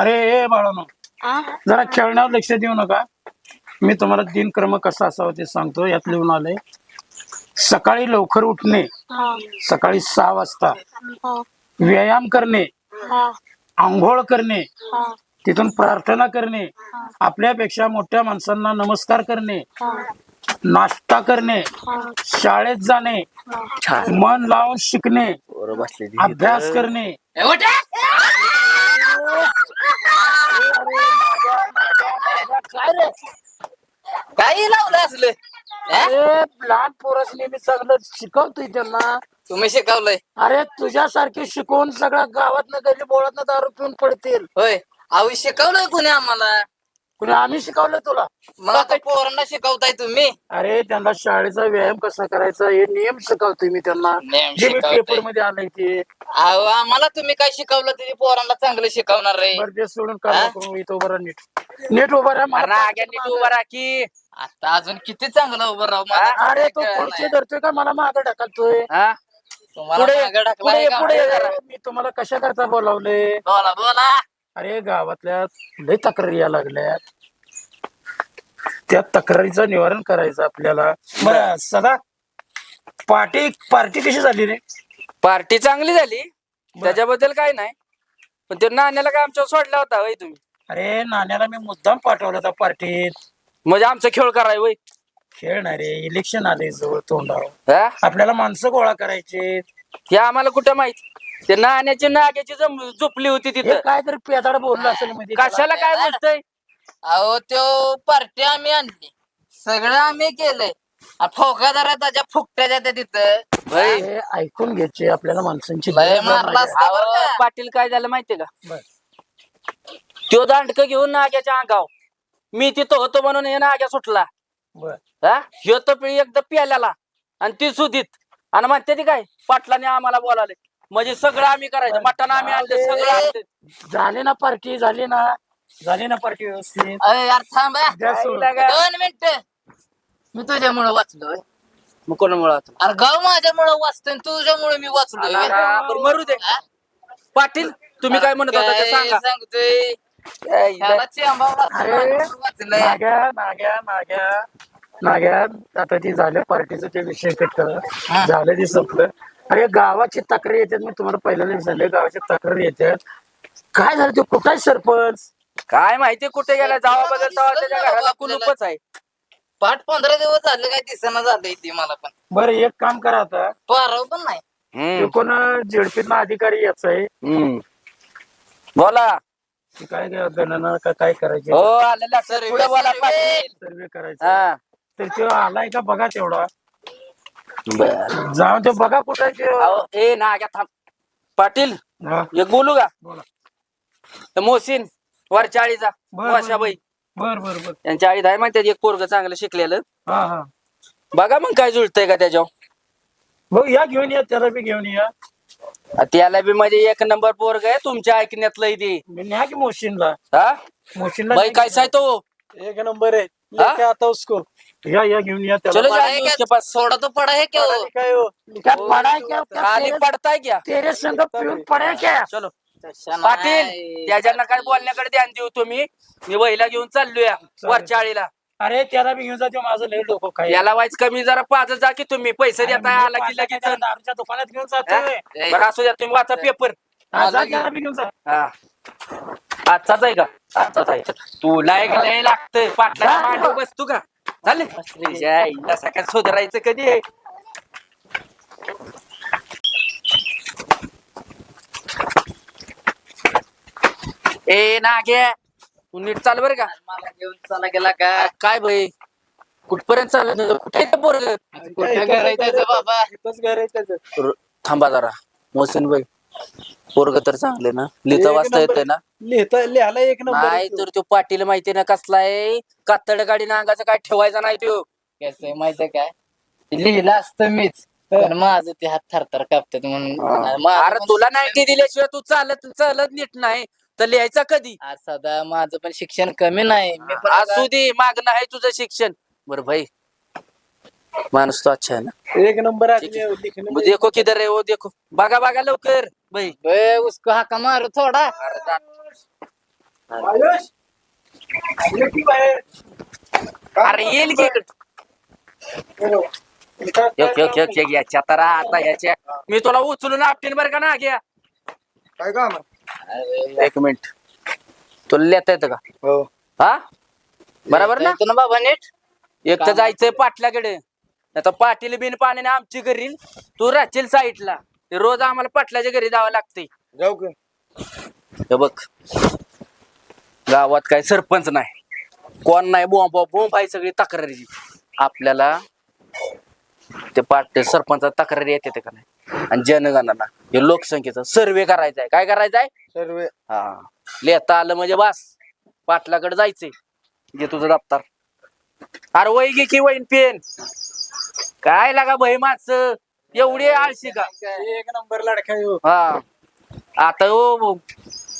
अरे ए बाळानो? जरा खेळण्यावर लक्ष देऊ नका. मी तुम्हाला दिनक्रम कसा असावा ते सांगतो. यात लिहून आलंय सकाळी लवकर उठणे सकाळी सहा वाजता. व्यायाम करणे आंघोळ करणे तिथून प्रार्थना करणे आपल्यापेक्षा मोठ्या माणसांना नमस्कार करणे नाश्ता करणे शाळेत जाणे मन लावून शिकणे अभ्यास करणे. काय रे काही लावलं असलं? अरे लहान पोरस नेहमी चांगलं शिकवतोय त्यांना. तुम्ही शिकवलंय. अरे तुझ्यासारखे शिकवून सगळ्या गावात गल्ली बोळात दारू पिऊन पडतील. होय. अहो शिकवलंय कोणी आम्हाला? कुणी आम्ही शिकवलं तुला? मग आता पोरांना शिकवताय तुम्ही? अरे त्यांना शाळेचा व्यायाम कसा करायचा हे नियम शिकवतोय मी त्यांना. नियम जे मी शिकवताय. पेपरमध्ये आलंय ते. अहो आम्हाला तुम्ही काय शिकवलं ते पोरांना चांगलं शिकवणार रे. बरं ते सोडून काम करून इथं उभं राहा नीट. नीट उभं राहा मला तू उभा राहा की आता अजून किती चांगलं उभं राहू मला अरे तो काय खुर्ची कळलं धरतोय का? मला मागं ढकलतोय. हा? तुम्हाला पुढे मागं ढकलाय पुढे का? पुढे. मी तुम्हाला कशा करता बोलावले बोला बोला. अरे गावातल्या लय तक्रारी या लागल्या त्या तक्रारीचं निवारण करायचं आपल्याला. बरं सदा पार्टी पार्टी कशी झाली रे? पार्टी चांगली झाली. त्याच्याबद्दल काय नाही. पण ते नाण्याला काय आमच्यावर सोडला होता वय तुम्ही? अरे नाण्याला मी मुद्दाम पाठवला होता पार्टीत. म्हणजे आमचा खेळ कराय वय? खेळ नाही रे इलेक्शन आले जवळ तोंडावर. हा? आपल्याला माणसं गोळा करायचे हे आम्हाला कुठं माहीत? ते नाण्याची नाग्याची जम- झोपली होती हे तिथं. काय तरी पेदाड बोललं असेल मध्ये कशाला काय बोलतय? अहो त्यो पार्टी आम्ही आणली. सगळं आम्ही केलंय. फोकादारा त्याच्या फुकट्या त्या तिथं. भाई हे ऐकून घ्यायचे आपल्याला माणसांची लय गरज मारला नाही. असता बरं का? पाटील काय झालं माहितीये का? बर. त्यो दांडक घेऊन नाग्याच्या अंगाव मी तिथं होतो म्हणून हे नाग्या सुटला. बर. हा? ह्यो तो पिळी एकदा प्याल्याला आणि ती सुधीत. आणि म्हणते ती काय? पाटलाने आम्हाला बोलावले म्हणजे सगळं आम्ही करायचं. मटण आम्ही आणले सगळं आणले झाली ना पार्टी झाली ना झाली ना पार्टी व्यवस्थित. अरे यार थांब. हा. द्या सोडून. दोन मिनिट. मी तुझ्यामुळे वाचलोय. मग कोणामुळे आता? अरे गाव माझ्यामुळे वाचतोय तुझ्यामुळे मी वाचलोय. बरं, मरू दे. पाटील तुम्ही काय म्हणत होता ते सांगा. सांगतोय? ह्याला चेंबा वाचलोय. नाग्या नाग्या नाग्या नाग्या आता ती झालं पार्टीचं ते विषय कट करा. झालं ते संपलं. अरे गावाची तक्रार येतात मी तुम्हाला पहिल्यांदा झाले गावाची तक्रार येतात काय झालं ते? कुठं आहे सरपंच? काय माहिती कुठे गेला? जावा बदल तेव्हा त्याच्या घराला. कुलूपच आहे. पाठ पंधरा दिवस झाले काय दिसेना झालंय ती मला पण. बरं एक काम करा आता. पारव पण नाही. ते कोण झेडपीतला अधिकारी याचा आहे. हम्म. बोला. ते काय गणना का काय करायचे? हो आलं लक्षात सर्वे, पुढे बोला सर्वे. पाटील. सर्वे करायचा. हा. तर तो आलाय का? बघा तेवढा. जाऊन ते बघा कुठं ए ना घ्या थांब. पाटील हा, एक बोलू का? बोला. तर मोहसिन वरच्या आळीचा बर, वर्षाबाई बर. बर बर त्यांच्या आळीत आहे माहिती एक पोरग चांगलं शिकलेलं. हा हा. बघा मग काय जुळतंय का त्याच्यावर. बघ या घेऊन या त्याला बी घेऊन या. त्याला बी म्हणजे एक नंबर पोरग आहे तुमच्या ऐकण्यातलं ते. मी न्या की मोशीनला हा? मोशीनला बाई काय आहे तो एक नंबर आहे. लेके आता उसको या या घेऊन या त्याला चलो पढ़ा है जाओ क्या? उसके पास थोड़ा तो पड़ा है. क्या वो? काय हो? क्या पडा क्या क्या खाली तेरे- पडताय क्या तेरे संग पिऊन पडे क्या चलो. पाटील. त्याच्यानं काय बोलण्याकडे ध्यान देऊ तुम्ही मी वहिला घेऊन चाललोया वरच्या आळीला. अरे त्याला बी घेऊन जातो माझं लय डोकं काय याला वाईच कमी जरा पाच जा की तुम्ही पैसे देताय मी आला की लगेच दारूच्या दुकानात घेऊन हा? जातोय बरं असू द्या तुम्ही वाचा पेपर. हा, त्याला घेऊन हा. आजचाच आहे का? आजचाच आहे. तुला एक लय लागतंय पाटला मांडव बसतो का? चालेल सकाळ सुधारायचं कधी आहे? ए नागे तू नीट चाल बर का. मला घेऊन चला गेला का? काय भाई? कुठपर्यंत चालत कुठे पोरग? कुठं घर आहे त्याचं बाबा? र- थांबा जरा. मोहसिन भाई. पोरग तर चांगले ना. लिहिता वाचता येते ना. लिहिता लिहायला एक नंबर नाही तर तो पाटील माहिती ना कसला आहे? कातड गाडी नांगाचं काय ठेवायचा नाही तो. कसं आहे माहितीये काय? लिहिलं असतं मीच पण माझं ते हात थरथर कापतात म्हणून. माझं अरे पण तुला नाईन्टी दिल्याशिवाय तू चालत चालत नीट नाही. तर लिहायचा कधी? आज सदा माझं पण शिक्षण कमी नाही. मी पण असू दे मागणं आहे तुझं शिक्षण. बरं भाई माणूस तो अच्छा है ना. एक नंबर आदमी है. में देखो किधर है वो देखो. बघा बघा लवकर. भाई बे, उसको हाका मारू थोडा. अरे येईल की इकडे. एक एक एक एक याच्या तर आता याच्या मी तुला उचलून आपटीन बरं का ना घ्या. काय काम एक मिनिट. तुला लिहिता येतं का? हो. हा? बरोबर ना? ना बाबा नीट? एक तर जायचंय पाटल्याकडे. आता पाटील बिन पाण्याने आमची घरी तू राहशील साईडला. ते रोज आम्हाला पाटलाच्या घरी जावं लागते जाऊ की? हे बघ. गावात काय सरपंच नाही. कोण नाही बोंब बोंब आहे सगळी तक्रारीची. आपल्याला ते पाट सरपंचात तक्रारी येते ते का नाही? आणि जनगणना. हे लोकसंख्येचा सर्वे करायचा आहे काय करायचं आहे सर्व हा. लिहिता आलं म्हणजे बस. पाटलाकडे जायचंय. घे तुझं दप्तर. अरे वही घे की वहीन पेन. काय लागा भाई माणसं? एवढी आळशी का? एक नंबर लड़का है. वो हा. आता ओ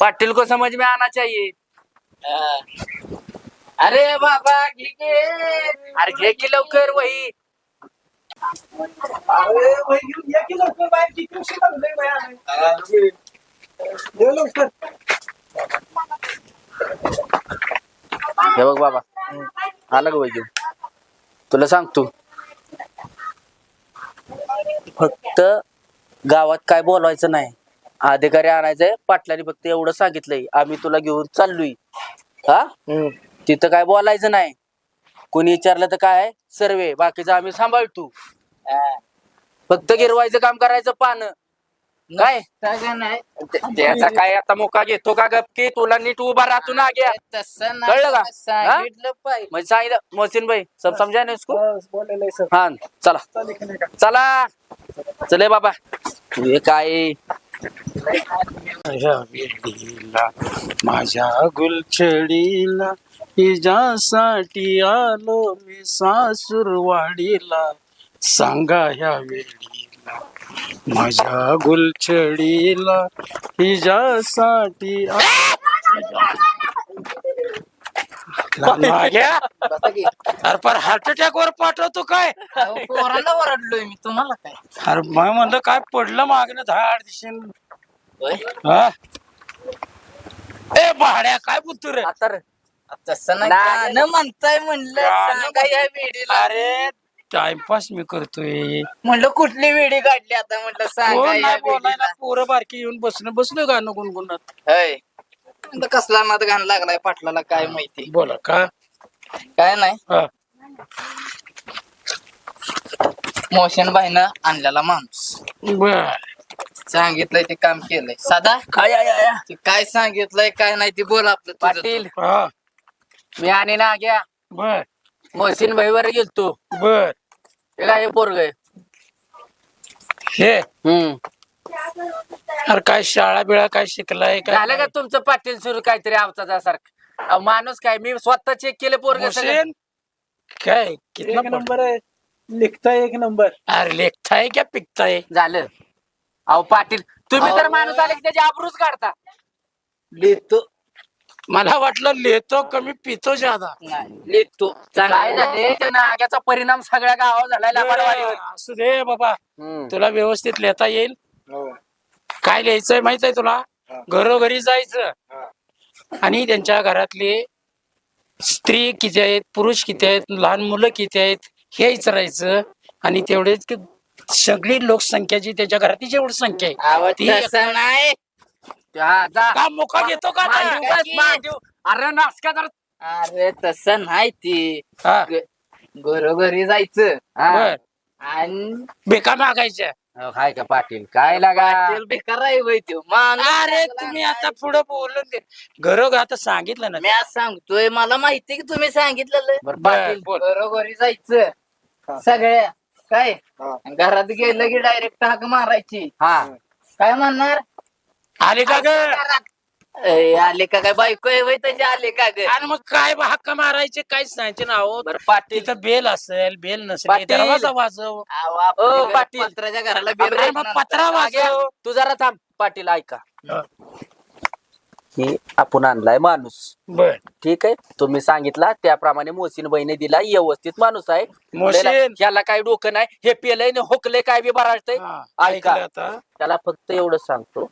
पाटील को समझ में आना चाहिए. अरे बाबा घे घे. अरे घे की लवकर वही. अरे वही घेऊन या की लवकर बाहेर. किती उशीर लागलाय बाहेर ये लवकर. हे बघ बाबा. आलं का घेऊन? तुला सांगतो. फक्त गावात काय बोलवायचं नाही. अधिकारी आणायचंय पाटलाने फक्त एवढं सांगितलंय आम्ही तुला घेऊन चाललोय. हा? तिथं काय बोलायचं नाही. कोणी विचारलं तर काय? सर्वे बाकीचं आम्ही सांभाळतो. हा. फक्त गिरवायचं काम करायचं पान. काय? त्याचा काय आता मोका घेतो का गपकी तुला नीट उभा राहतो ना घ्या तसं कळलं का? म्हणजे सांगितलं मोहसिन भाई सब समजा ना इसको हा चला. का? चला. चले बाबा. हे काय? माझ्या वेडीला माझ्या गुलछडीला हिजासाठी आलो मी सासूरवाडीला. सांगा ह्या वेडीला माझ्या गुलछडीला हिजासाठी अरे बसा की. पर हार्ट अटॅक वर पाठवतो काय? अहो, पोरांना ओरडलोय मी तुम्हाला काय? अरे मग म्हणलं काय पडलं मागणं धाड दिशेन होय? हा? ए भाड्या काय बोलतो रे? आता रे. तसं नाही नाही. गाणं म्हणताय म्हणलं गाणं सांगा या वेडीला अरे टाइमपास मी करतोय. म्हणलं कुठली वेडी काढली आता? म्हटलं सांगा कोण या नाही बोलायला वेडीला पोरं बारकी येऊन बसणं बसलो गाणं गुणगुणत. होय. म्हणलं कसला नाद गाणं लागलाय पाटलाला काय माहिती? बोला का? काय नाही. हा. मोशन बाईनं आणलेला माणूस. बर. सांगितलंय ते काम केलंय. साधा? काय. ते काय सांगितलंय काय नाही ते बोल आपलं तुझं. पाटील. हा. मी आणि ना घ्या बर. मोहसिन भाई वर गेलतो. बर. हे काय पोरग हे. हम्म. अरे काय शाळा बिळा काय शिकलाय झालं का काय तुमचं पाटील सुरू काहीतरी अवताजासारखं? अहो, माणूस काय मी स्वतः चेक केले पोरग काय कितना एक नंबर है लिखता है एक नंबर. अरे लेखताय क्या पिकताय? झालं. अहो पाटील तुम्ही तर अहो. माणूस आले की त्याची आबरूच काढता. लिहितो. मला वाटलं लिहितो कमी पितो ज्यादा. नाही लिहितो. काय झाले? त्या नाग्याचा परिणाम सगळ्या गावावर झालाय लापाडवाडीवर. असू दे बाबा. तुला व्यवस्थित लिहिता येईल? काय लिहायचंय माहीत आहे तुला? हा. घरोघरी जायचं. हा. आणि त्यांच्या घरातले स्त्री किती आहेत पुरुष किती आहेत लहान मुलं किती आहेत हे विचारायचं. आणि तेवढेच की सगळी लोकसंख्या जी त्याच्या घरातली जेवढी संख्या आहे ती- तसा नाही. हा, जा. का मोका घेतो का. अरे नासका जरा अरे तसं नाही ती. हा, घरोघरी जायचं. हा. आणि बेका मागायच्या. अहो, काय का पाटील? काय लागा? पाटील बेकार आहे बाई त्यो. माणूस अरे चांगला तुम्ही नाही. आता पुढे बोलून दे. घरोघर आता सांगितलं ना मी आज सांगतोय मला माहिती की तुम्ही सांगितलेलं. बरं, पाटील बोल. घरोघरी जायचं. सगळ्या काय? हा. घरात गेलं की डायरेक्ट हाक मारायची. हा. काय म्हणणार? आले का ग? ए, आले का काय? बायको आहे त्याची आले का ग. आणि मग काय बा हक्क मारायचे काय सांगायचे ना अहो बर पाटील. तिथं बेल असेल बेल नसेल पाटील. दरवाजा वाजव. अहो, आपल्या ओ, घरात पाटील. पत्र्याच्या घराला बेल अरे मग. पत्रा वाजव. तू जरा थांब पाटील ऐका. हा. ही आपण आणलाय माणूस. बर. ठीक आहे? तुम्ही सांगितला त्याप्रमाणे मोसीन बहिणी दिला व्यवस्थित माणूस आहे. मोहसीन. याला काय डोकं नाही हे पेलय होकले काय बी बराळतंय. हा, ऐका. ऐकलं आता. त्याला फक्त एवढं सांगतो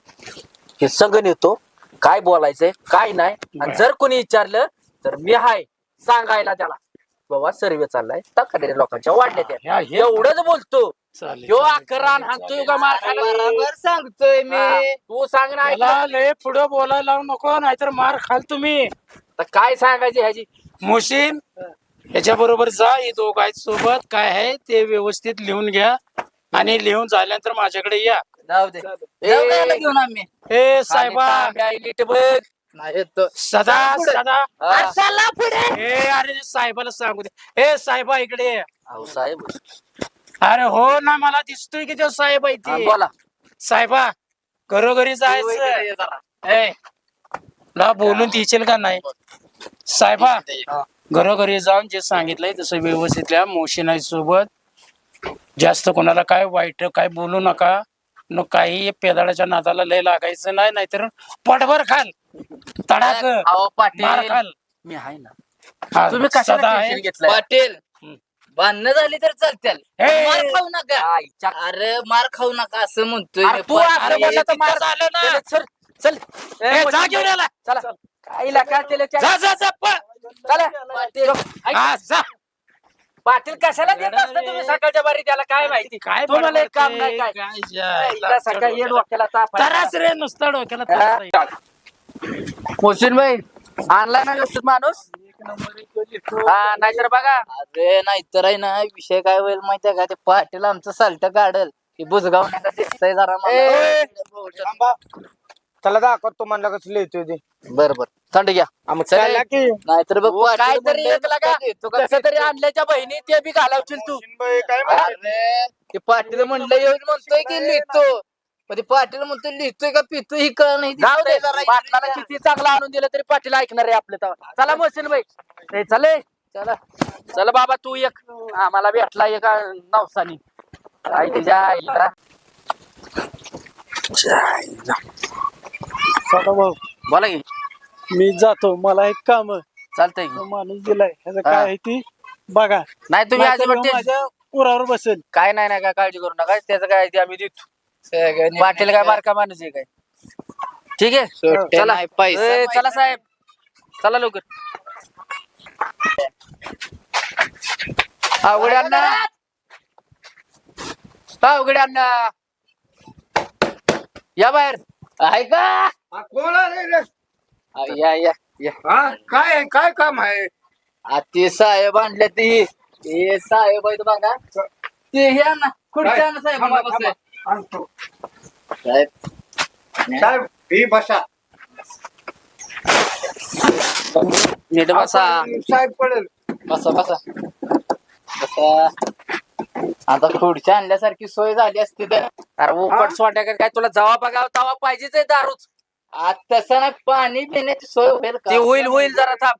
की संघ नेतो काय बोलायचंय काय नाही. आणि जर कोणी विचारलं तर मी हाय सांगायला त्याला. बाबा सर्वे चाललाय. तक्रारी लोकांच्या वाढल्या त्या एवढंच बोलतो. चालेल, यो चालेल, अकरान चालेल, हाणतोय चालेल. का मार खायला? बरोबर सांगतोय मी. हा, तू सांग ना ऐकलं. लय पुढे बोलायला लावू नको नाहीतर मार खाल तुम्ही. तर काय सांगायची ह्याची? मोशीन याच्या बरोबर जा हे दोघ आहेत सोबत. काय आहे ते व्यवस्थित लिहून घ्या. आणि लिहून झाल्यानंतर माझ्याकडे या. जाऊ दे. जाऊ द्यायला घेऊन आम्ही. ए साहेबा तांब्या, नीट बघ. नाही येतो सदा सदा. हा. चला पुढे. ए अरे साहेबाला सांगू दे. ए साहेबा इकडे ये. अहो साहेब. अरे हो ना मला दिसतोय की तो साहेब आहे हा, ते बोला. साहेबा घरोघरी जायचं. ए ला बोलून देशील का नाही? साहेबा घरोघरी जाऊन जे सांगितलंय तसं व्यवस्थित लिहा मोशीन आहे सोबत. जास्त कोणाला काय वाईट काय बोलू नका. न काही पेदाळाच्या नादाला लय लागायचं नाही नाहीतर पटभर खाल. तडाक अहो मार पाटील. खाल. मी आहे ना. हा, तुम्ही कशाला टेन्शन आहे. घेतलंय? पाटील हम्म. भांडणं झाली तर चालतील ए! मार खाऊ नका. आईच्या- अरे मार खाऊ नका असं म्हणतोय अरे मी तू पाटील. असं बोलला तर मार झालं ना. चल, चल ए, जा घेऊन याला. चला. काय जा जा जा पळ. चला. पाटील. हा, जा. पाटील कशाला देत असता तुम्ही सकाळच्या बारी त्याला काय माहिती? काय तुम्हाला एक काम नाही काय? काय हिला. सकाळी ये डोक्याला. ताप आहे. तरास रे नुसतं डोक्याला त्रास. मोहसिन भाई आणला ना व्यवस्थित माणूस? हा नाहीतर बघा. अरे नाहीतर आहे ना विषय काय होईल माहितीये का? ते पाटील आमचं साल्ट काढल. ते बुजगाव नका दिसतंय जरा ए! थांबा त्याला दाखवतो म्हणलं कसं लिहितोय ते. बर बर. थंड घ्या. चला. की. नाहीतर बघ पाटील काहीतरी म्हणले एक लागा. देतो का? कसं तरी आणल्याच्या बहिणी ते बी घालावशील तू. बाई, काय म्हणते? अरे ते पाटील म्हणलं येऊन म्हणतोय की लिहितो. पण ते पाटील म्हणतोय लिहितोय का पितो ही कळ नाही जाऊ दे. पाटलाला किती चांगलं आणून दिलं तरी पाटील ऐकणार आहे आपलं तेव्हा. चला मोहसिन भाई ए, चले. चला. चल बाबा तू एक. आम्हाला भेटला एक नवसानी. काय तुझ्या आईला. चला भाऊ. बोला की. मी जातो मला एक काम चालतंय की. माणूस दिलाय. ह्याचं हा. काय आहे ती बघा. नाही तुम्ही नाहीतर टेन्शन- माझ्या उरावर बसेल. काय नाही नाही काय काळजी करू नका. त्याचं काय ते आम्ही देतो. पाटील काय बारका माणूस आहे काय? ठीक आहे? सुट्टे चला. नाही, पैसा ए, नाही. चला साहेब. चला लवकर. अवघड अण्णा. अवघड अण्णा. या बाहेर. आहे का? कोण आले या या या. हा, काय आहे? काय काम आहे? आ, ते साहेब आणले ती. ते साहेब आहेत बघा. ते हे ना खुर्च्या आणा साहेब थांबा. थांबा. आणतो. साहेब. साहेब ही बसा. नीट बसा. आपण साहेब पडेल. बसा बसा. बसा. आता खुर्च्या आणल्यासारखी सोय झाली असती तर. अरे उपट सोंड्या काय? तुला जवा बघावं तवा पाहिजेच आहे दारूच. आज तसं नाही पाणी पिण्याची सोय होईल का? ते होईल होईल जरा थांब.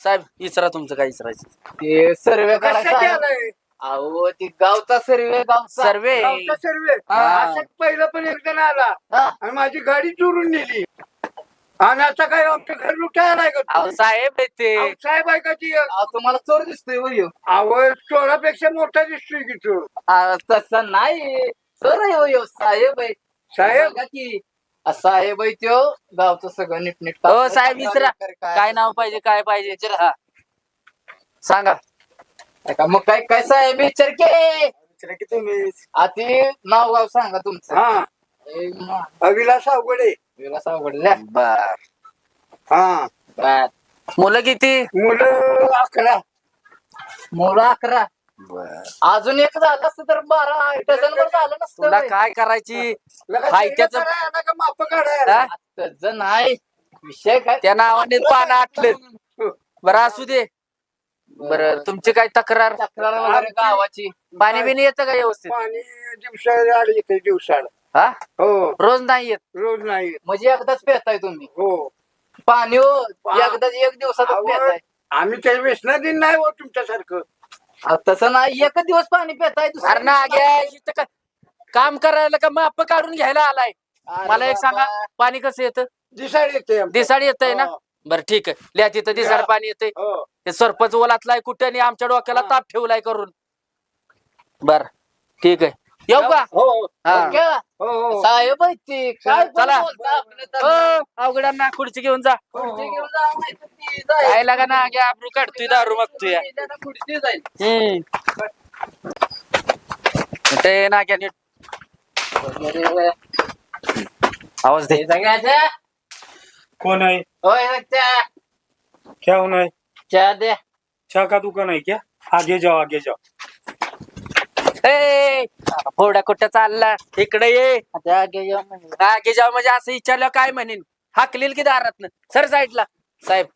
साहेब इचरा तुमचं काय इचरायचं? ते सर्वे कशासाठी करायचा आलाय? अहो ते गावचा सर्वे गावचा. सर्वे. गावचा सर्वे. हा. असंच पहिलं पण एक जण आला. हा. आणि माझी गाडी चोरून नेली. आणि आता काय आमचं घर लुटायला आलाय का अहो तू? साहेब आहे ते. अहो, साहेब ती? अहो, तुम्हाला चोर दिसतोय हो ह्यो. आवड चोरापेक्षा मोठा दिसतोय की चोर. तसं नाही. चोर आहे ह्यो, साहेब आहे. साहेब? बघा की साहेब आहे त्यो. गावचं सगळं नीटनीट हो साहेब विचारा काय नाव पाहिजे काय पाहिजे विचारा. हा. सांगा. का मग काय काय साहेब विचार के. विचारा की तुम्ही. आधी नाव गाव सांगा तुमचं. हा. ए, मा- अविलास अवघडे. विलास अवघडल्या. बर. हा. बर. मुलं किती? मुलं अकरा. मुलं अकरा. अजून एक झालं असतं तर बारा डझन वर झालं नसतं तुला. काय करायची? लगा हाय सर्वे त्याचं- करायला आला का माप काढायला? हा? तसं नाही विषय काय? त्या नावाने पानं आटलं. बरं असू दे. बरं तुमची काय तक्रार? तक्रार वगैरे गावाची. पाणी बिणी येतं का व्यवस्थित? पाणी दिवसाला आड येते दिवसाला हा? हो. रोज नाही येत. रोज नाही येत. म्हणजे एकदाच पेताय तुम्ही? हो. पाणी हो एकदाच एक दिवसात पेताय. आम्ही काही व्यसना दिन नाही हो तुमच्यासारखं. अहो, तसं नाही एकच दिवस पाणी पेताय दुसऱ्या अरे ना दिवशी घ्या इथं काय काम करायला का माप काढून घ्यायला आलाय अरे मला एक बाबा. सांगा पाणी कसं येतं दिसाड येते आमचं. दिसाड येतंय ना हो, बरं ठीक आहे लिहा तिथं दिसाड. पाणी येतंय हो. ते सरपंच ओलातलाय कुठे आणि आमच्या डोक्याला हा. ताप ठेवलाय करून बर ठीक आहे येऊ का? हो हा. क्या? हो हो. साहेब आहेत ते. काय पण चला. बोलता आपलं तर. हो, अवघडांना खुर्ची घेऊन जा. खुर्ची घेऊन जा, नाही तर ती जाईल. काय लागा ना आबरू काढतोय दारू मागतोय. त्याला खुर्ची जाईल. हम्म. ते ना घ्या नीट. आवाज दे. हे सगळ्याचं? कौन है होय सत्या क्या होना है चहा द्या चाय का दुकान है क्या? आगे जाओ आगे जाओ. ए फोड्या कुठं चालला? इकडे ये. घे जेवण म्हणजे. जाऊ असं विचारलं काय म्हणेन? हाकलील की दारात सर साईडला. साहेब.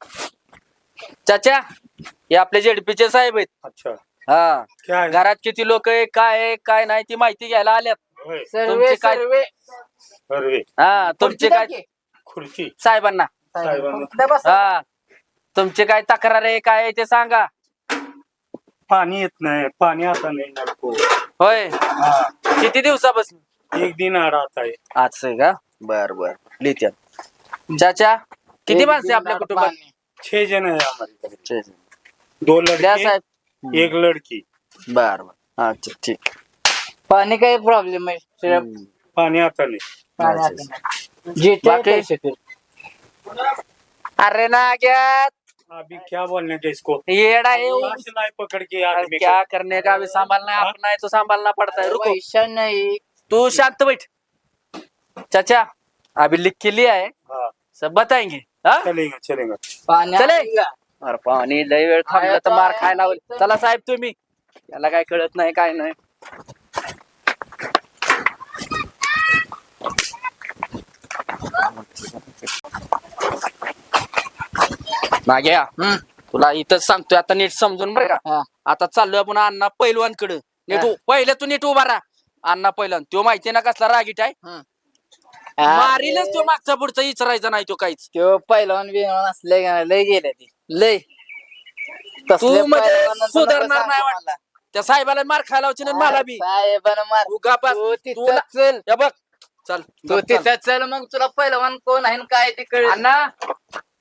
चाचा हे आपले जेडपीचे साहेब आहेत. अच्छा. हा. क्या? है घरात किती लोक आहे काय आहे काय नाही ती माहिती घ्यायला आल्यात. होय. सर्वे तुमचे काय- सर्वे. हा तुमचे काय खुर्ची. साहेबांना. साहेबांना. हा. तुमचे काय तक्रार आहे काय आहे ते सांगा. पानी येत नाही पानी आता नहीं होय? हाँ. किती दिवसापासून? एक दिन आ रहा था आज आहे का? बर बर. लिहित्यात. चाचा किती माणसे आपल्या कुटुंबात? पाणी. छह जन है हमारे घर छे. दो द्या लड़के साहेब. एक लड़की. बर बर. अच्छा ठीक. पाणी काही प्रॉब्लेम आहे सिर्फ हम्म. पानी आता नहीं. पाणी आता नाही. जिथे बाकी? अरे ना क्या अभी क्या बोलने के इसको? येड़ा है वो। लाश नहीं पकड़ के आदमी क्या करने का? अभी संभालना है? अपना है तो संभालना पड़ता है रुको। नाही। तू शांत बैठ। चाचा अभी लिख के लिया है। हाँ। सब बताएंगे हाँ? चलेंगे चलेंगे। पाणी चले. आहे का? अरे पाणी लय वेळ थांबलं तर मार खायला लावल चला साहेब तुम्ही। याला काय कळत नाही काय नाही. हम्म. तुला इथंच सांगतोय आता नीट समजून बरं का. आता चाललोय आपण अण्णा पैलवानकडे. नीट उ- पहिले तू नीट उभा राहा. अण्णा पैलवान तो माहिती ना कसला रागीट आहे. मारीलच तो मागचा पुढचा इचरायचा नाही तो काहीच. त्यो पहिलवान बिलवान असले का लय गेले ते. लय. तू तसले म्हणजे सुधारणार नाही मला. त्या साहेबाला मार खायला लावची ना मला बी. साहेबानं मार. उगा पास तू तिथं तुला चल. बघ. चल तू चल. तिथं चल मग तुला पहिलवान कोण आहे न काय ते कळेल. अण्णा.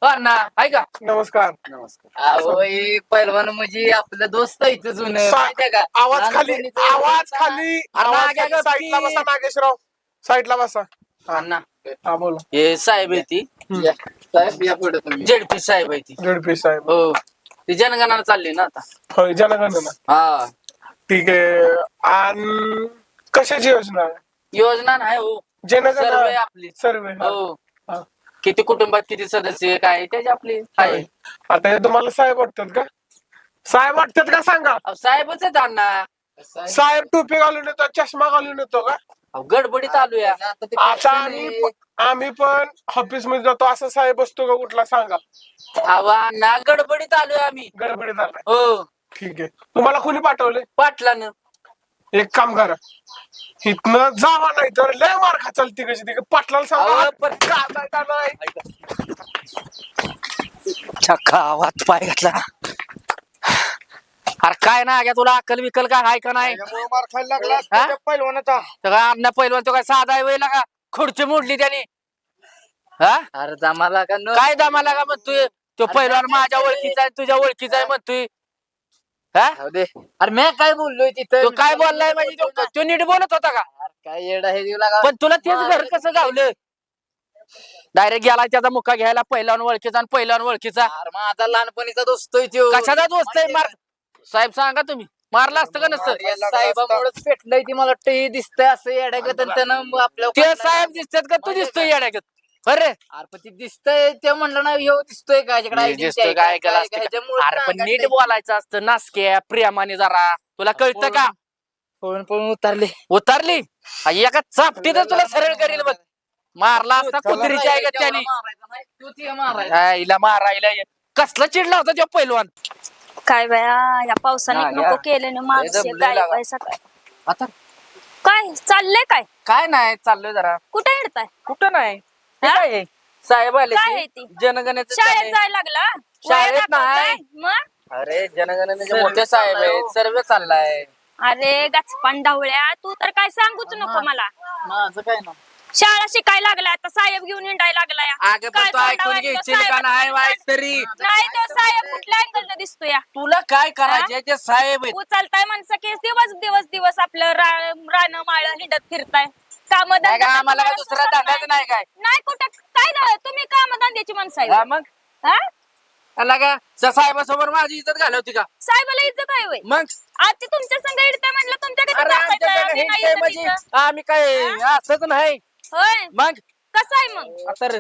अण्णा आहे का? नमस्कार. नमस्कार. हे पहिलवान म्हणजे आपलं दोस्त आहे इथं जुनं सा- माहितीये का? आवाज खाली लहानपणीचं आवाज होतं. खाली अरे आवाज नाग्या खाली. गप्पी. साईडला बसा नागेशराव. साईडला बसा. अण्णा हा बोला. हे साहेब आहे ती. या, साहेब या पुढे तुम्ही. जेडपी साहेब आहे ती. गडपी साहेब. हो. ती जनगणना चालली ना आता. होय जनगणना. हा. ठीक आहे. आणि कशाची योजना आहे? योजना नाही हो. जनगणना. सर्वे आपली. सर्वे. हा. किती कुटुंबात किती सदस्य आहे, काय आहे, त्याची आपली आहे आता हे तुम्हाला साहेब वाटतात का? साहेब वाटतात का सांगा? अहो, साहेबच आहेत अण्णा. साहेब टोपी घालून येतो चष्मा घालून येतो का? अहो, गडबडीत आलोया. आता ते आता आम्ही आहे. प- आम्ही पण ऑफिसमध्ये जातो असं साहेब असतो का कुठला सांगा. अहो अण्णा गडबडीत आलोय आम्ही. गडबडीत आलाय. हो. ठीक आहे. तुम्हाला कोणी पाठवले पाटलानं. एक काम करा. इथनं जावा नाही तर लय मार खा चालती कशी ती पाटलाला सांगा. अहो, पण- का नाही, का नाही. छक्का आवाज पाय घातला. अरे काय ना तुला अक्कल विकल काय आहे का नाही? मार खायला लागला. हा? त्या तर काय अण्णा पहिलवान तो काय साधा आहे वेळेला का खुर्ची मोडली त्याने. हा? अरे जमाला का न काय दमाला का म्हणतोय? तो पहिलवान माझ्या ओळखीचा आहे तुझ्या ओळखीचा आहे म्हणतोय. हा? जाऊ दे अरे मी काय बोललोय तिथं? तो काय बोललाय म्हणजे तो- तो नीट बोलत होता का? काय येडा हे देऊ लागा. पण तुला तेच घर कसं गावलं? डायरेक्ट गेला त्याचा मुका घ्यायला पहिलवान ओळखीचा आणि पहिलवान ओळखीचा. अरे माझा लहानपणीचा दोस्त. कशाचा दोस्त आहे? मार साहेब सांगा तुम्ही. मारला असतं का नसतं? साहेबामुळेच पेटलंय ती मला. ते दिसतंय असं आणि त्यानं आपल्या ते साहेब दिसतात का? तू दिसतोय येड्यागत अरे! अरे पण ती दिसतंय ते म्हणलं ना ह्यो दिसतोय का? ह्याच्याकडे मी identity दिसतोय आहे काय असतं का? ह्याच्यामुळं अरे पण नीट नाही. बोलायचं असतं. नासके प्रेमाने जरा. तुला कळतं का? फोन पण उतरले. उतरली? हा, एका चापटीतच तुला सरळ करील बघ. मारला असता कुत्रीच्या आहे का त्याने. तू ती मारायचा. हा, हिला मारायला ये. कसला चिडला होता तो पैलवान? काय बाया या पावसाने हा, नको या. केले ना माणूस हे काय आता? काय चाललंय काय? काय नाही चाललोय जरा. कुठे हिडताय कुठं नाही. काय आहे? साहेब आले काय ते. आहे ती? जनगणनेचं शाळेत. जायला लागला शाळेत वया दाखवताय? नाही. मग अरे जनगणनेचे मोठे साहेब आहेत हो. सर्व चाललाय अरे गचपान ढवळ्या तू तर काय सांगूच नको. मला माझं काय ना शाळा शिकायला लागलाय आता साहेब घेऊन हिंडायला लागलाय अगं पण तू ऐकून घ्यायची का नाही वाईट तरी नाही तो साहेब कुठल्या अँगल दिसतोय या? तुला काय करायचे ते साहेब आहेत उचलताय माणसं की दिवस दिवस दिवस आपलं रान माळ हिंडत फिरताय काम नाही का आम्हाला काय दुसरा धंदाच नाही काय? नाही कुठं? काय झालं? तुम्ही काम धंद्याची माणसं हा आहे मग? हा? आला का त्या साहेबासमोर माझी इज्जत घालवती का? साहेबाला इज्जत आहे वय मग? आज तुमच्या संग हिंडताय म्हणलं तुमच्या अरे आमच्याकडे हे काय म्हणजे आम्ही काय असंच नाही. होय. मग? कसं आहे मग? तर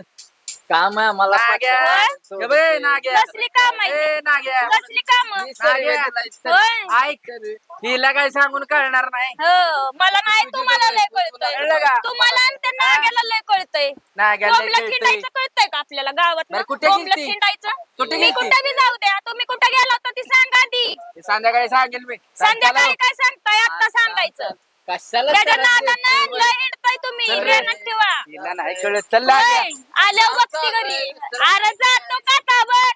काम आहे आम्हाला नाग्या. होय? ए बे, नाग्या. कसली काम आहे ए, नाग्या. कसली काम नाग्या. होय ऐक हिला काय सांगून कळणार नाही हो मला नाही तुम्हाला लय कळलं कळतंय का? तुम्हाला आणि त्या नाग्याला लय कळतंय नाग्या लय. खिंडायचं कळतंय का आपल्याला गावात बरं, कुठे गेलती? खिंडायचं कुठे मी गेलती? कुठे बी जाऊ द्या तुम्ही कुठे गेला होता ती सांगा आधी संध्याकाळी सांगेल मी संध्याकाळी काय सांगताय आता सांगायचं कशाला त्याच्या त्रास नादानं देतोय? लय हिंडताय तुम्ही. चल. रे. ध्यानात ठेवा. हिला नाही कळत. चल नाग्या. होय, आल्या बघती घरी. अरे जातो का काबर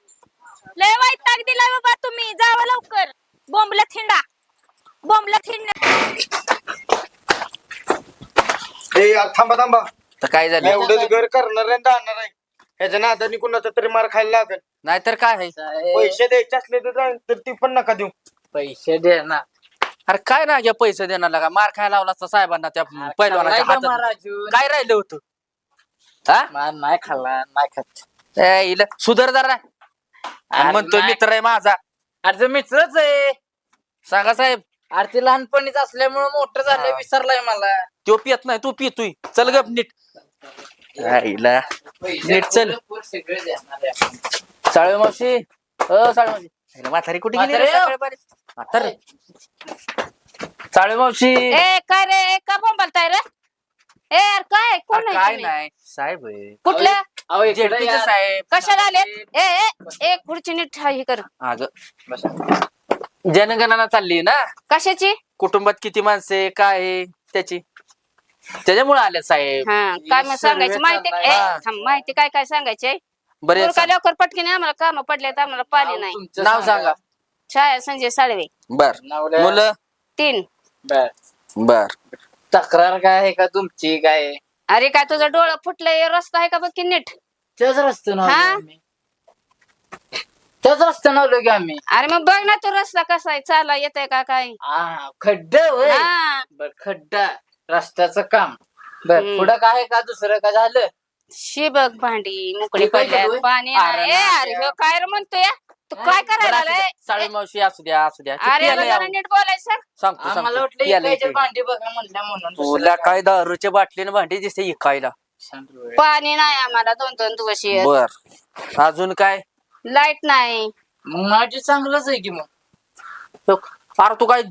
लय वैताग दिलाय बाबा तुम्ही. जावा लवकर. बोंबला थिंडा. बोंबला थिंडा. हे यार थांबा थांबा. तर काय झालं? एवढंच घर करणार आहे जाणार आहे. ह्याच्या नादानी कुणाचा तरी मार खायला लागेल. नाहीतर काय? आहे साहेब, पैसे द्यायचे असले तर तर ती पण नका देऊ. पैसे दे ना अरे काय ना घ्या पैसे देणार लागा मार खायला लावला असता साहेबांना त्या पैलवानाच्या का हातात? काय राहिलं होतं? हा? नाही खाल्ला नाही खात. ए, सुधर जरा. आणि म्हणतो नाही. मित्र आहे माझा. अरे तो मित्रच आहे. सांगा साहेब. अरे ते लहानपणीच असल्यामुळे मोठं झालंय विसरलाय मला. तो पियत नाही तू पितोय चल गप नीट. हिला नीट चल. सगळे मावशी. अ साळवे मावशी. म्हातारी कुठे गेली रे म्हातारी, हो. सकाळपारी? म्हातारी साळवे मावशी. ए काय रे? का बोंबलताय रे? ए यार काय कोण अरे आहे काय तुम्ही? नाही साहेब आहे. कुठल्या? अहो, इकडे जेडपीचे या. साहेब. कशाला आले ए ए ए खुर्ची नीट हे कर. अग जनगणना चालली ना? कशाची? कुटुंबात किती माणसे काय आहे त्याची? त्याच्यामुळे आले साहेब. हा काय मग सांगायचं माहिती. ए, हा. थांब, माहिती काय काय सांगायचंय बरे लवकर पटकीने आम्हाला काम पडले तर आम्हाला पाणी नाही. तुमचं नाव सांगा. छाया संजय साळवे. बर. मुलं? तीन. बर. बर. तक्रार काय आहे का तुमची? काय? आहे? अरे काय तुझं डोळं फुटलंय? रस्ता आहे का बघ की नीट? त्याच रस्त्यानं हा? आम्ही. त्याच रस्त्यानं आलो की आम्ही. अरे मग बघ ना तो रस्ता कसा आहे. चाला येत आहे का काय? हा खड्डा होय. हा. बर खड्डा. रस्त्याचं काम. बर हम्म. पुढं काय आहे का? दुसरं काय झालं? शी बघ भांडी मोकळी हे काय पडल्यात चालू आहे? पाणी अरे. ए ना, अरे ह्यो काय रे म्हणतोय? तू काय करायला आलाय? साळवे मावशी असू द्या असू द्या. अरे जरा. नीट बोलायचं. सांगतो आम्हाला वाटलं. भांडी बघा म्हणल्या म्हणून तुला काय. दारूच्या बाटलीने भांडी दिसते इकायला. पाणी नाही आम्हाला दोन दोन दिवस. बर. अजून काय? लाइट नाही. मग माझी चांगलंच आहे की मग? अरे तू काय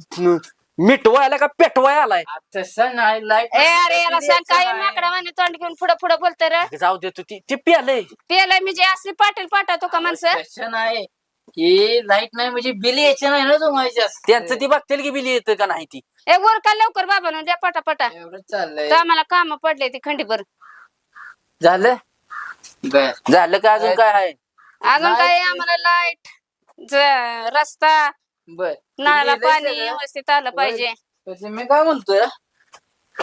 मिटवायला का पेटवाय आलाय? तसं नाही लाइट ए अरे याला सांग काय माकडा माने तोंड घेऊन पुढे पुढे बोलतोय रे. जाऊ दे तू ती ती पियालय. पेलाय म्हणजे असली पाटील पाठवतो का माणसं? तसं नाही. की लाइट नाही म्हणजे बिल यायचे नाही ना तुम्हाला जास्त. त्यांचं ती बघतील की बिली येतं का नाही ती. ए वर का लवकर बाबा द्या पटा पटा एवढं चाललंय. तर आम्हाला काम पडले ती खंडीभर झालं? बर. झालं का अजून काय आहे? अजून काय Light- आम्हाला लाइट रस्ता बर. नळाला लिहिलंय पाणी? व्यवस्थित आलं पाहिजे. तसं मी काय म्हणतोय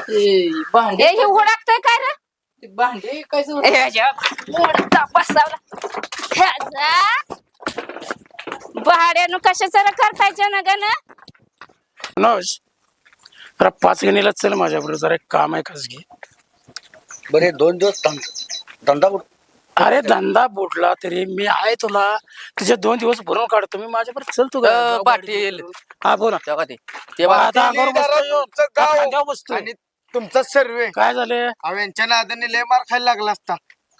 ए, भांडी ए हे काय रे? ते भांडी काय ए, ह्याच्या मोडता बसावला ह्याचा भाड्यानं कशाचं करतायच्या ना ग ना मनोज जरा पाच गणीला चल माझ्याबरोबर जरा एक काम आहे खासगी बरे दोन दिवस धंदा धंदा कुठं? अरे धंदा बुडला तरी मी आहे तुला. तुझे दोन दिवस भरून काढतो मी माझ्याबरोबर चल तू अ, पाटील. हा बोला तेव्हा ते ते आता अंगावर बसतो येऊन. तुमचं गाव खांद्यावर बसतो आणि तुमचा सर्वे. काय झाले? यांच्या नादाने लय मार खायला लागला असता.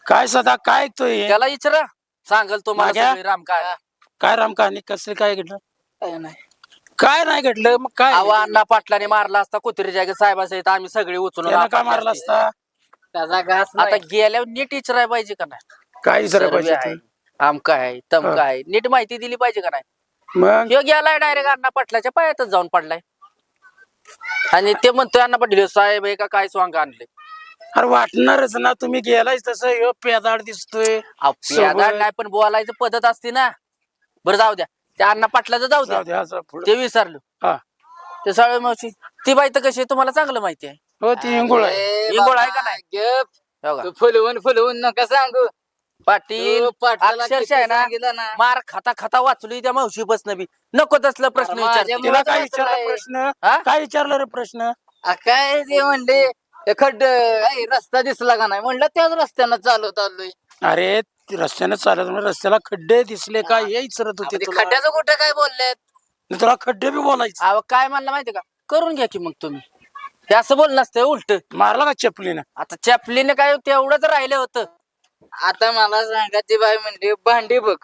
काय सदा काय ऐकतोय? त्याला विचारा. सांगल तो मला? सगळी राम काय काय राम कहाणी? कसं काय घडलं? काय नाही. काय नाही घडलं? मग काय? अहो अण्णा पाटलाने मारला असता कुत्री जागे साहेबासहित आम्ही सगळे उचलून त्यानं काय आपटले मारला असते. असता त्याचा घास आता. गेल्यावर नीट विचारायला पाहिजे का नाही? काय विचारायला सर्वे पाहिजे आहे? आमका आहे? तमका आहे? नीट माहिती दिली पाहिजे का नाही? मग? ह्यो गेलाय डायरेक्ट अण्णा पाटलाच्या पायातच जाऊन पडलाय. आणि ते म्हणतोय अण्णा पाटील ह्यो साहेब आहे का काय स्वांग आणले अरे वाटणारच ना तुम्ही गेलायच तसं ह्यो पेदाड दिसतोय. सोबत- नाही पण बोलायचं पद्धत असते ना. बरं जाऊ द्या. त्या अण्णा पाटलाचं जाऊ द्या. जाऊ द्या असं पुढं. ते विसरलो. हा. ते साळे मावशी ती बाई तर कशी आहे तुम्हाला चांगलं माहिती आहे. हो ती हिंगुळ आहे. आहे बाबा, का नाही? गप. हो का? तू फुलवून फुलवून नका सांगू. पाटील तू पाटलाला अक्षरशः आहे किती ना सांगितलं ना. मार खाता खाता वाचली त्या मावशी बसणं बी. नको तसलं प्रश्न अरे विचार तिला काय मुलाचं विचारलं. प्रश्न? हा? काय विचारलं रे प्रश्न? आ, काय ते म्हणले ते खड्ड रस्ता दिसला का नाही? म्हणलं त्याच रस्त्यानं चालवत आलोय. अरे ती रस्त्याने चालत म्हणजे रस्त्याला खड्डे दिसले का? हे. विचारत होते तुला. खड्ड्याचं कुठं काय बोललेत? मी तुला खड्डे बी बोलायचे. अहो काय म्हणलं माहिती का? करून घ्या की मग तुम्ही. हे असं बोल नसतं उलट. मारला का चपलीनं? आता चपलीने काय तेवढंच राहिलं होतं. आता मला सांगा ती बाई म्हणली भांडी बघ.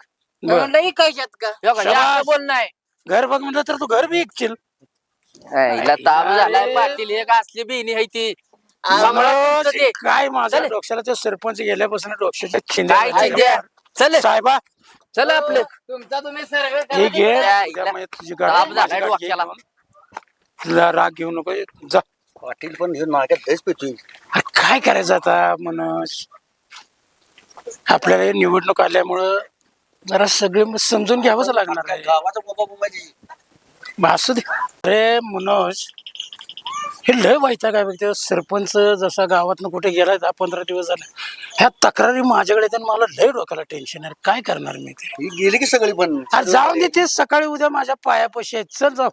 मी बर. म्हणलं इकायच्यात का? हे बघा, हे शाबास. असं बोल नाही घर बघ म्हणलं तर तू घर बी ऐकशील हिला ताप झालाय अरे. पाटील हे का असली बिनी आहे ती. तुमचं ते. काय माझ्या चल. डोक्याला ते सरपंच गेल्यापासून डोक्याच्या काय चिंध्या? चिंध्या? चल. साहेबा चल आपलं. तुमचा तुम्ही सर्व हे घे. त्या तुझी गाडी झालाय माझी गाडी घे डोक्याला. घेऊन. तुला राग घेऊ नको. जा. पाटील पण हे नाक्यात लयच अरे काय करायचं आता मनोज? आपल्याला हे निवडणूक आल्यामुळं जरा सगळे मग समजून घ्यावंच लागणार आहे. गावाचा बाबा मग असू दे. अरे मनोज हे लय व्हायचा काय बघते सरपंच जसा गावातनं कुठे गेलाय दहा पंधरा दिवस झाले. ह्या तक्रारी माझ्याकडे येतात मला लय डोक्याला टेन्शन आहे. काय करणार मी ते गेले गेली की सगळी पण? जाऊन दे ते सकाळी उद्या माझ्या पायापाशी आहेत चल जाऊ.